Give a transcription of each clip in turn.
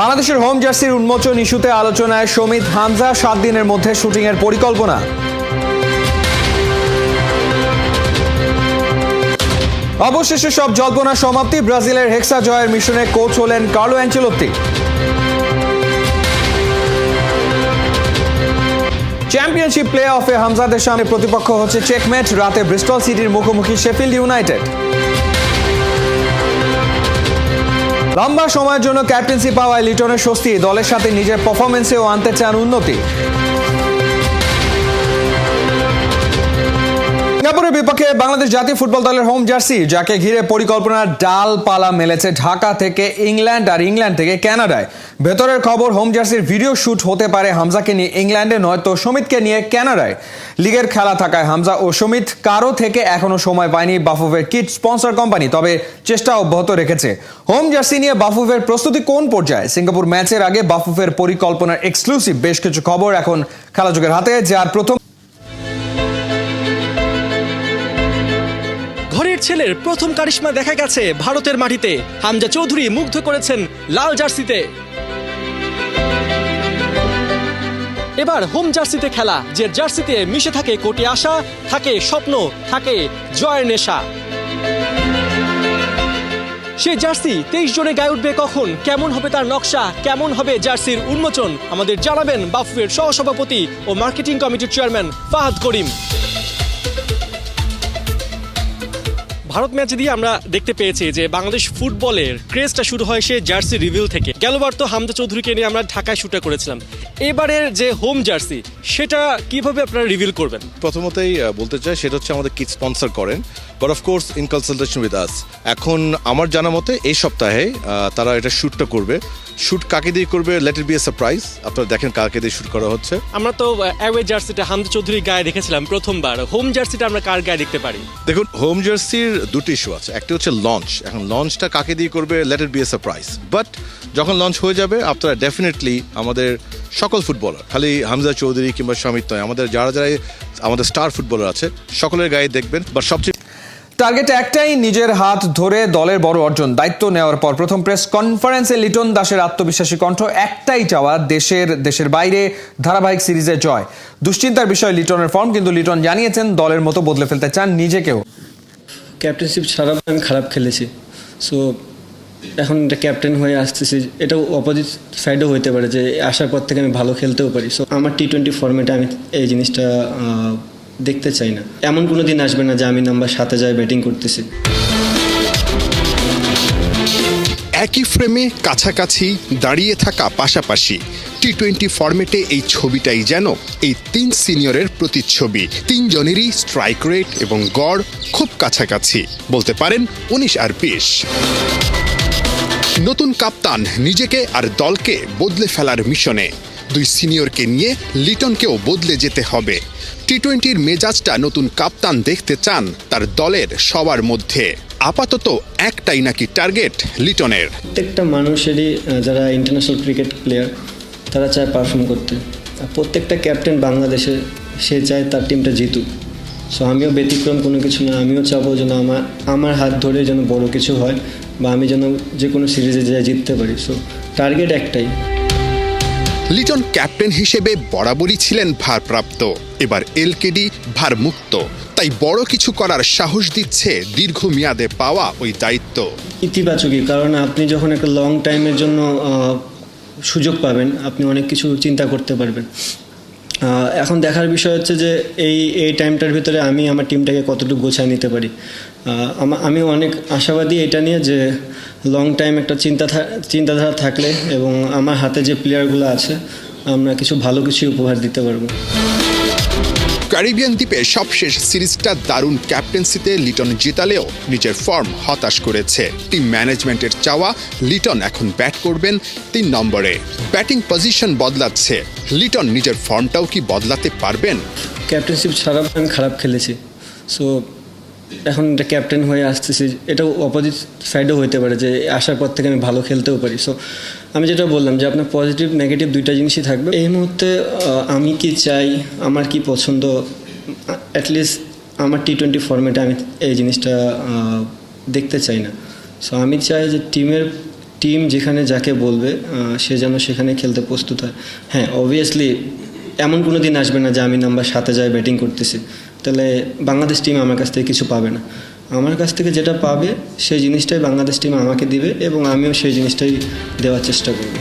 বাংলাদেশের হোম জার্সির উন্মোচন ইস্যুতে আলোচনায় সমিত হামজা, সাত দিনের মধ্যে শুটিংয়ের পরিকল্পনা। অবশেষে সব জল্পনা সমাপ্তি, ব্রাজিলের হেক্সা জয়ের মিশনে কোচ হলেন কার্লো অ্যাঞ্চেলোত্তি। চ্যাম্পিয়নশিপ প্লে অফে হামজাদের সামনে প্রতিপক্ষ হচ্ছে চেকমেট, রাতে ব্রিস্টল সিটির মুখোমুখি শেফিল্ড ইউনাইটেড। লম্বা সময়ের জন্য ক্যাপ্টেন্সি পাওয়ায় লিটনের স্বস্তি দলের সাথে নিজের পারফরমেন্সেও আনতে চান উন্নতি। সিঙ্গাপুরের বিপক্ষে বাংলাদেশ জাতীয় ফুটবল দলের হোম জার্সি, যাকে ঘিরে পরিকল্পনার ডালপালা মেলেছে ঢাকা থেকে ইংল্যান্ড আর ইংল্যান্ড থেকে কানাডায় ভেতরের খবর, হোম জার্সির ভিডিও শুট হতে পারে হামজাকে নিয়ে ইংল্যান্ডে, নয়তো সমিতকে নিয়ে কানাডায় লিগের খেলা থাকায় হামজা ও সমিত কারও থেকে এখনও সময় পায়নি বাফুফের কিট স্পন্সর কোম্পানি, তবে চেষ্টা অব্যাহত রেখেছে। হোম জার্সি নিয়ে বাফুফের প্রস্তুতি কোন পর্যায়ে? সিঙ্গাপুর ম্যাচের আগে বাফুফের পরিকল্পনার এক্সক্লুসিভ বেশ কিছু খবর এখন খেলাযোগের হাতে, যার প্রথম ছেলের প্রথম কারিশ্মা দেখা গেছে ভারতের মাটিতে। হামজা চৌধুরী মুগ্ধ করেছেন লাল জার্সিতে। এবার হোম জার্সিতে খেলা, যে জার্সিতে মিশে থাকে কোটি আশা, থাকে স্বপ্ন, থাকে জয়ের নেশা। সে জার্সি তেইশ জনে গায়ে উঠবে কখন, কেমন হবে তার নকশা, কেমন হবে জার্সির উন্মোচন, আমাদের জানাবেন বাফুয়ের সহসভাপতি ও মার্কেটিং কমিটির চেয়ারম্যান ফাহাদ করিম। ভারত ম্যাচ দিয়ে আমরা দেখতে পেয়েছি যে বাংলাদেশ ফুটবলের ক্রেজটা শুরু হয় সে জার্সি রিভিল থেকে। গেলবার তো হামদা চৌধুরীকে নিয়ে আমরা ঢাকায় শুটে করেছিলাম। এবারের যে হোম জার্সি, সেটা কীভাবে আপনারা রিভিল করবেন? প্রথমতেই বলতে চাই, সেটা হচ্ছে আমাদের কিট স্পন্সর করেন। But of course in consultation with us এখন আমার জানা মতে এই সপ্তাহে তারা এটা শ্যুটটা করবে। শ্যুট কাকে দিয়ে করবে let it be a surprise আপনারা দেখেন কাকে দিয়ে শ্যুট করা হচ্ছে। আমরা তো অ্যাওয়ে জার্সিটা হামজা চৌধুরীর গায়ে দেখেছিলাম প্রথমবার। হোম জার্সিটা আমরা কার গায়ে দেখতে পারি? দেখুন হোম জার্সির দুটি ইস্যু আছে। একটা হচ্ছে লঞ্চ এখন লঞ্চটা কাকে দিয়ে করবে let it be a surprise but যখন লঞ্চ হয়ে যাবে আপনারা ডেফিনেটলি আমাদের সকল ফুটবলার খালি হামজা চৌধুরী কিংবা সমিত নয় আমাদের যারা যারা আমাদের স্টার ফুটবলার আছে সকলের গায়ে দেখবেন। বা সবচেয়ে টার্গেট একটাই, নিজের হাত ধরে দলের বড় অর্জন। দায়িত্ব নেওয়ার পর প্রথম প্রেস কনফারেন্সে লিটন দাসের আত্মবিশ্বাসী কণ্ঠ একটাই চাওয়া, দেশের দেশের বাইরে ধারাবাহিক সিরিজে জয়। দুশ্চিন্তার বিষয় লিটনের ফর্ম, কিন্তু লিটন জানিয়েছেন দলের মতো বদলে ফেলতে চান নিজেকেও। ক্যাপ্টেনশিপ ছাড়া আমি খারাপ খেলেছি। সো এখন এটা ক্যাপ্টেন হয়ে আসতেছি এটাও অপোজিট সাইডও হতে পারে যে আসার পর থেকে আমি ভালো খেলতেও পারি। সো আমার টি টোয়েন্টি ফর্মেটে আমি এই জিনিসটা দেখতে চাই না। এমন কোনো দিন আসবে না যে আমি নাম্বার সাথে যাই ব্যাটিং করতেছি। একই ফ্রেমে কাছাকাছি দাঁড়িয়ে থাকা পাশাপাশি টি টোয়েন্টি ফরম্যাটে এই ছবিটাই যেন এই তিন সিনিয়রের প্রতিচ্ছবি। তিনজনেরই স্ট্রাইক রেট এবং গড় খুব কাছাকাছি। বলতে পারেন উনিশ আর বিশ। নতুন কাপ্তান নিজেকে আর দলকে বদলে ফেলার মিশনে দুই সিনিয়রকে নিয়ে লিটনকেও বদলে যেতে হবে। টি টোয়েন্টির মেজাজটা নতুন কাপ্তান দেখতে চান তার দলের সবার মধ্যে। আপাতত একটাই নাকি টার্গেট লিটনের। প্রত্যেকটা মানুষেরই যারা ইন্টারন্যাশনাল ক্রিকেট প্লেয়ার তারা চায় পারফর্ম করতে। প্রত্যেকটা ক্যাপ্টেন বাংলাদেশে, সে চায় তার টিমটা জিতুক। সো আমিও ব্যতিক্রম কোনো কিছু না, আমিও চাবো যেন আমার আমার হাত ধরে যেন বড় কিছু হয়, বা আমি যেন যে কোনো সিরিজে যাই জিততে পারি। সো টার্গেট একটাই। লিটন ক্যাপ্টেন হিসেবে বরাবরই ছিলেন ভারপ্রাপ্ত। এবার এলকেডি ভারমুক্ত। তাই বড় কিছু করার সাহস দিচ্ছে দীর্ঘ মেয়াদে পাওয়া ওই দায়িত্ব। ইতিবাচকই, কারণ আপনি যখন একটা লং টাইমের জন্য সুযোগ পাবেন, আপনি অনেক কিছু চিন্তা করতে পারবেন। এখন দেখার বিষয় হচ্ছে যে এই এই টাইমটার ভিতরে আমি আমার টিমটাকে কতটুকু গোছায় নিতে পারি। আমি অনেক আশাবাদী এটা নিয়ে যে লং টাইম একটা চিন্তা চিন্তাধারা থাকলে এবং আমার হাতে যে প্লেয়ারগুলো আছে, আমরা কিছু ভালো কিছু উপহার দিতে পারব। ক্যারিবিয়ান দ্বীপে সবশেষ সিরিজটা দারুণ ক্যাপ্টেন্সিতে লিটন জেতালেও নিজের ফর্ম হতাশ করেছে। টিম ম্যানেজমেন্টের চাওয়া, লিটন এখন ব্যাট করবেন তিন নম্বরে। ব্যাটিং পজিশন বদলাচ্ছে। লিটন নিজের ফর্মটাও কি বদলাতে পারবেন? ক্যাপ্টেনশিপ ছাড়া খারাপ খেলেছে। সো এখন এটা ক্যাপ্টেন হয়ে আসতেছি এটাও অপোজিট সাইডও হতে পারে যে আসার পর থেকে আমি ভালো খেলতেও পারি। সো আমি যেটা বললাম যে আপনার পজিটিভ নেগেটিভ দুইটা জিনিসই থাকবে। এই মুহূর্তে আমি কি চাই, আমার কি পছন্দ অ্যাটলিস্ট আমার টি টোয়েন্টি ফর্মেটে আমি এই জিনিসটা দেখতে চাই না। সো আমি চাই যে টিমের টিম যেখানে যাকে বলবে সে যেন সেখানে খেলতে প্রস্তুত হয়। হ্যাঁ অবভিয়াসলি এমন কোনো দিন আসবে না যে আমি নাম্বার সাথে যাই ব্যাটিং করতেছি। তাহলে বাংলাদেশ টিম আমার কাছ থেকে কিছু পাবে না। আমার কাছ থেকে যেটা পাবে, সেই জিনিসটাই বাংলাদেশ টিম আমাকে দিবে এবং আমিও সেই জিনিসটাই দেওয়ার চেষ্টা করব।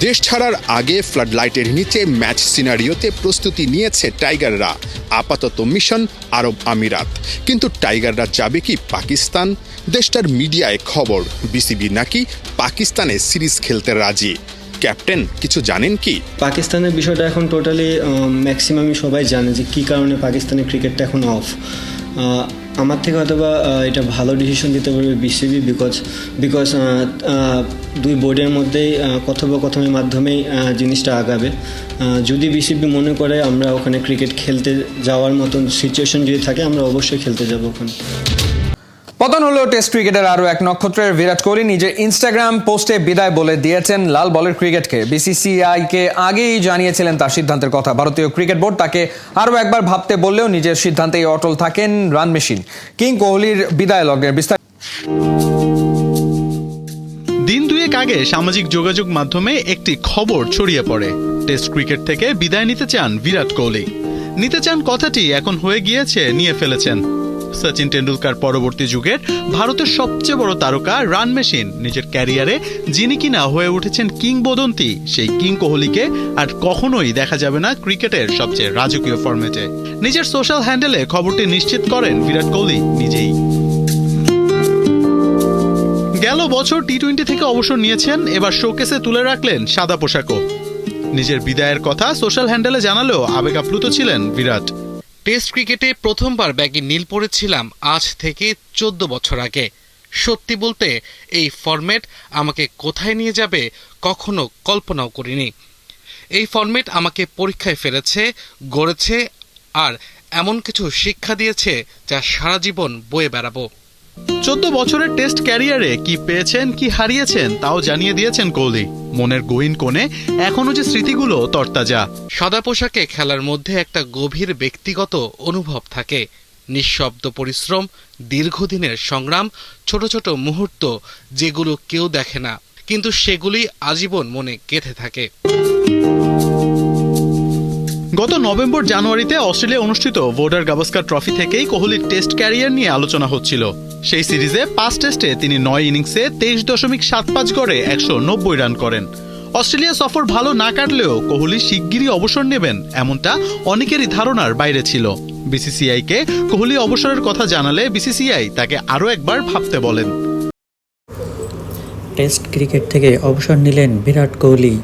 দেশ ছাড়ার আগে ফ্লাড লাইটের নিচে ম্যাচ সিনারিওতে প্রস্তুতি নিয়েছে টাইগাররা আপাতত মিশন আরব আমিরাত। কিন্তু টাইগাররা যাবে কি পাকিস্তান? দেশটার মিডিয়ায় খবর। বিসিবি নাকি পাকিস্তানে সিরিজ খেলতে রাজি? ক্যাপ্টেন, কিছু জানেন কি? পাকিস্তানের বিষয়টা এখন টোটালি ম্যাক্সিমামই সবাই জানে যে কী কারণে পাকিস্তানের ক্রিকেটটা এখন অফ আমার থেকে হয়তো বা এটা ভালো ডিসিশন দিতে পারবে বিসিবি বিকজ বিকজ দুই বোর্ডের মধ্যেই কথোপকথনের মাধ্যমেই জিনিসটা আগাবে। যদি বিসিবি মনে করে আমরা ওখানে ক্রিকেট খেলতে যাওয়ার মতন সিচুয়েশন যদি থাকে, আমরা অবশ্যই খেলতে যাব ওখানে। পতন হলো টেস্ট ক্রিকেটের আরও এক নক্ষত্রের বিরাট কোহলি নিজের ইনস্টাগ্রাম পোস্টে বিদায় বলে দিয়েছেন লাল বলের ক্রিকেটকে। বিসিসিআই কে আগেই জানিয়েছিলেন তার সিদ্ধান্তের কথা। ভারতীয় ক্রিকেট বোর্ড তাকে আরও একবার ভাবতে বললেও নিজের সিদ্ধান্তেই অটল থাকেন রান মেশিন। কিং কোহলির বিদায় লগ্নের বিস্তার দিন দুয়েক আগে সামাজিক যোগাযোগ মাধ্যমে একটি খবর ছড়িয়ে পড়ে। টেস্ট ক্রিকেট থেকে বিদায় নিতে চান বিরাট কোহলি। নিতে চান কথাটি এখন হয়ে গিয়েছে, নিয়ে ফেলেছেন। সচিন টেন্ডুলকার পরবর্তী যুগের ভারতের সবচেয়ে বড় তারকা রান মেশিন। নিজের ক্যারিয়ারে যিনি কিনা হয়ে উঠেছেন কিংবদন্তি, সেই কিং কোহলিকে আর কখনোই দেখা যাবে না ক্রিকেটের সবচেয়ে রাজকীয় ফরম্যাটে। নিজের সোশ্যাল হ্যান্ডেলে খবরটি নিশ্চিত করেন বিরাট কোহলি নিজেই। গেল বছর টি টোয়েন্টি থেকে অবসর নিয়েছেন, এবার শোকেসে তুলে রাখলেন সাদা পোশাকও। নিজের বিদায়ের কথা সোশ্যাল হ্যান্ডেলে জানালেও আবেগ আপ্লুত ছিলেন বিরাট। টেস্ট ক্রিকেটে প্রথমবার ব্যাগে নীল পড়েছিলাম আজ থেকে চোদ্দ বছর আগে। সত্যি বলতে, এই ফরম্যাট আমাকে কোথায় নিয়ে যাবে কখনো কল্পনাও করিনি। এই ফরম্যাট আমাকে পরীক্ষায় ফেলেছে গড়েছে আর এমন কিছু শিক্ষা দিয়েছে যা সারা জীবন বয়ে বেড়াবো। চোদ্দ বছরের টেস্ট ক্যারিয়ারে কি পেয়েছেন কি হারিয়েছেন তাও জানিয়ে দিয়েছেন কোহলি। মনের গহীন কোণে এখনও যে স্মৃতিগুলো তরতাজা। সাদা পোশাকে খেলার মধ্যে একটা গভীর ব্যক্তিগত অনুভব থাকে। নিঃশব্দ পরিশ্রম দীর্ঘদিনের সংগ্রাম ছোট ছোট মুহূর্ত যেগুলো কেউ দেখে না কিন্তু সেগুলি আজীবন মনে গেঁথে থাকে। গত নভেম্বর জানুয়ারিতে অস্ট্রেলিয়া অনুষ্ঠিত ভোডার গাভাস্কার ট্রফি থেকেই কোহলির টেস্ট ক্যারিয়ার নিয়ে আলোচনা হচ্ছিল। সেই সিরিজে পাঁচ টেস্টে তিনি নয় ইনিংসে তেইশ দশমিক সাত পাঁচ গড়ে একশো নব্বই রান করেন। অস্ট্রেলিয়া সফর ভালো না কাটলেও কোহলি শিগগিরই অবসর নেবেন এমনটা অনেকেরই ধারণার বাইরে ছিল। বিসিসিআইকে কোহলি অবসরের কথা জানালে বিসিসিআই তাকে আরও একবার ভাবতে বলেন। টেস্ট ক্রিকেট থেকে অবসর নিলেন বিরাট কোহলি।